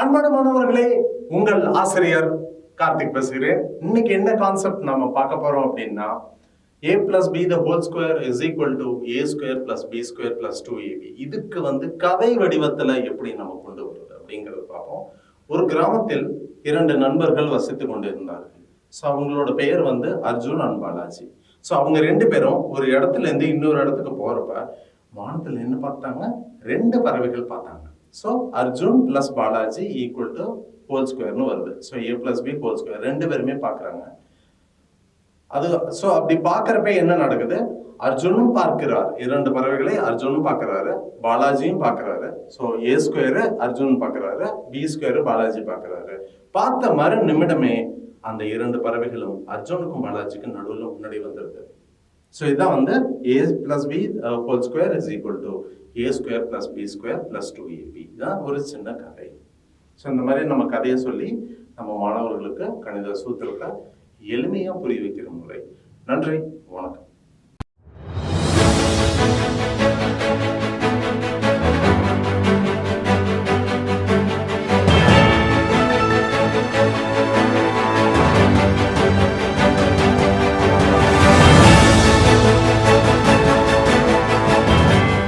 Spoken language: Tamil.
அன்பான மாணவர்களே உங்கள் ஆசிரியர் கார்த்திக் பேசுகிறேன். இன்னைக்கு என்ன கான்செப்ட் நம்ம பார்க்க போறோம் அப்படின்னா A plus B the whole square is equal to A square plus B square plus two AB இதுக்கு வந்து கதை வடிவத்துல எப்படி நம்ம கொண்டு வருது அப்படிங்கிறது பார்ப்போம். ஒரு கிராமத்தில் இரண்டு நண்பர்கள் வசித்து கொண்டிருந்தார்கள். ஸோ அவங்களோட பெயர் வந்து அர்ஜுன் அண்ட் பாலாஜி. ஸோ அவங்க ரெண்டு பேரும் ஒரு இடத்துல இருந்து இன்னொரு இடத்துக்கு போறப்ப வானத்துல என்ன பார்த்தாங்க ரெண்டு பறவைகள் பார்த்தாங்க. So Arjun plus Balaji equal to whole ஸ்கொயர்னு வருது. So A plus B whole square ரெண்டு பேருமே பார்க்குறாங்க. அது ஸோ அப்படி பார்க்குறப்ப என்ன நடக்குது? அர்ஜுனும் பார்க்கிறார். இரண்டு பறவைகளை அர்ஜுனும் பார்க்கறாரு பாலாஜியும் பார்க்கறாரு. ஸோ ஏ ஸ்கொயரு அர்ஜுன் பார்க்கறாரு பி ஸ்கொயரு பாலாஜி பார்க்கறாரு. பார்த்த மறு நிமிடமே அந்த இரண்டு பறவைகளும் அர்ஜுனுக்கும் பாலாஜிக்கும் நடுவில் முன்னாடி வந்துருது. ஸோ இதுதான் வந்து A plus B whole square is equal to A square plus B square plus two AB இதுதான் ஒரு சின்ன கதை. ஸோ இந்த மாதிரி நம்ம கதையை சொல்லி நம்ம மாணவர்களுக்கு கணித சூத்திரத்தை எளிமையாக புரிய வைக்கிற முறை. நன்றி வணக்கம்.